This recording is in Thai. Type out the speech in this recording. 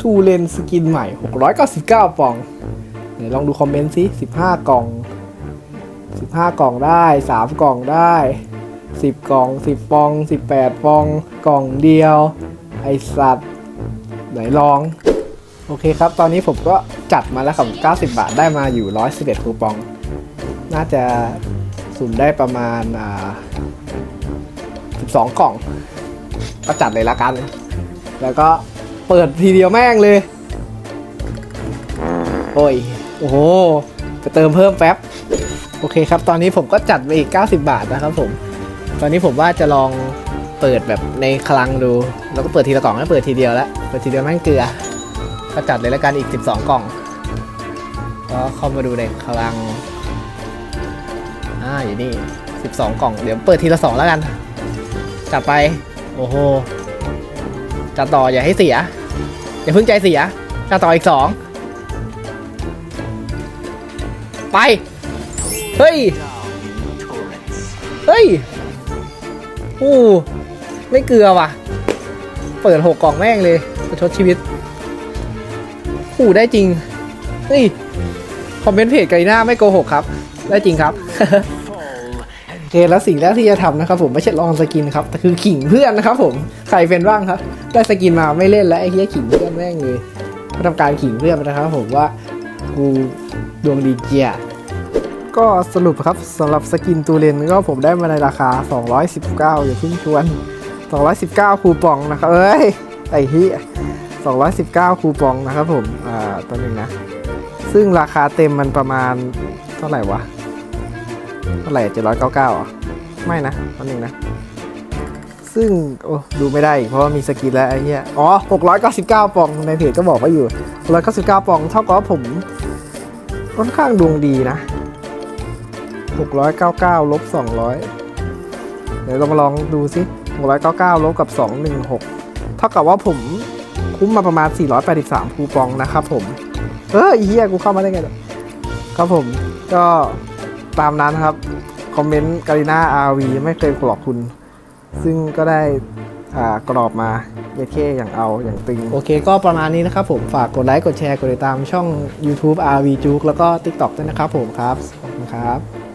ทูเลนสกินใหม่ 699ปองไหนลองดูคอมเมนต์สิ15 กล่อง 15 กล่องได้ 3 กล่องได้ 10 กล่อง 10ปอง 18ปอง กล่องเดียว ไอสัตว์ ไหนลอง โอเคครับ ตอนนี้ผมก็จัดมาแล้วครับ90 บาทได้มาอยู่ 111 คูปอง น่าจะสุ่มได้ประมาณอ่า12 กล่อง ก็จัดเลยละกัน แล้วก็ เปิดทีเดียวแม่งเลย โอ้ย โอ้โหไปเติมเพิ่มแป๊บ โอเคครับ ตอนนี้ผมก็จัดไปอีก 90 บาทนะครับผม ตอนนี้ผมว่าจะลองเปิดแบบในคลังดู แล้วก็เปิดทีละกล่องไม่เปิดทีเดียวแล้ว เปิดทีเดียวแม่งเกลือ ก็จัดเลยละกันอีก 12 กล่อง ก็เข้ามาดูในคลัง อ่าอยู่นี่ 12 กล่อง เดี๋ยวเปิดทีละ 2 แล้วกัน จัดไป โอ้โหจัดต่ออย่าให้เสีย อย่าเพิ่งใจเสียจัดต่ออีก2ไป เฮ้ย เฮ้ยอู้ไม่เกลือว่ะ เปิดหกกล่องแม่งเลยประชดชีวิตอู้ได้จริง เฮ้ย คอมเมนต์เพจไกหน้าไม่โกหกครับ ได้จริงครับ เคแล้วสิ่งแรกที่จะทำนะครับผมไม่ใช่ลองสกินครับแต่คือขิงเพื่อนนะครับผมใครเป็นบ้างครับ ได้สกินมาไม่เล่นแล้วไอ้เหี้ยขิงเพื่อนแม่งเลยก็ทำการขิงเพื่อนนะครับผมว่ากูดวงดีเจียก็สรุปครับสำหรับสกินตูเลนก็ผมได้มาในราคา 219อย่าเพิ่งชวน 219 คูปองนะครับเอ้ยไอ้เหี้ย219 คูปองนะครับผมอ่าตัวหนึงนะ ซึ่งราคาเต็มมันประมาณเท่าไหร่วะ เท่าไหร่เจ็ดร้อยเก้าเก้าอะไม่นะอันหนึ่งนะ ซึ่งโอ้ดูไม่ได้อีกเพราะว่ามีสกินแล้วไอ้เหี้ยอ๋อหกร้อยเก้าสิบเก้าปองในเพจก็บอกว่าอยู่หกร้อยเก้าสิบเก้าปองเท่ากับว่าผมค่อนข้างดวงดีนะหกร้อยเก้าเก้าลบสองร้อยเดี๋ยวเรามาลองดูสิหกร้อยเก้าเก้าลบกับสองหนึ่งหกเท่ากับว่าผมคุ้มมาประมาณสี่ร้อยแปดสิบสามคูปองนะครับผม เออไอ้เหี้ยกูเข้ามาได้ไงเนี่ยครับผม ก็ ตามนั้นครับ คอมเมนต์การีนาอาวีไม่เคยหลอกคุณ ซึ่งก็ได้อ่ากรอบมาเยเคอย่างเอาอย่างตึง โอเคก็ประมาณนี้นะครับผมฝากกดไลค์กดแชร์กดติดตามช่อง YouTube RV Juke แล้วก็ TikTok ด้วยนะครับผมครับขอบคุณครับ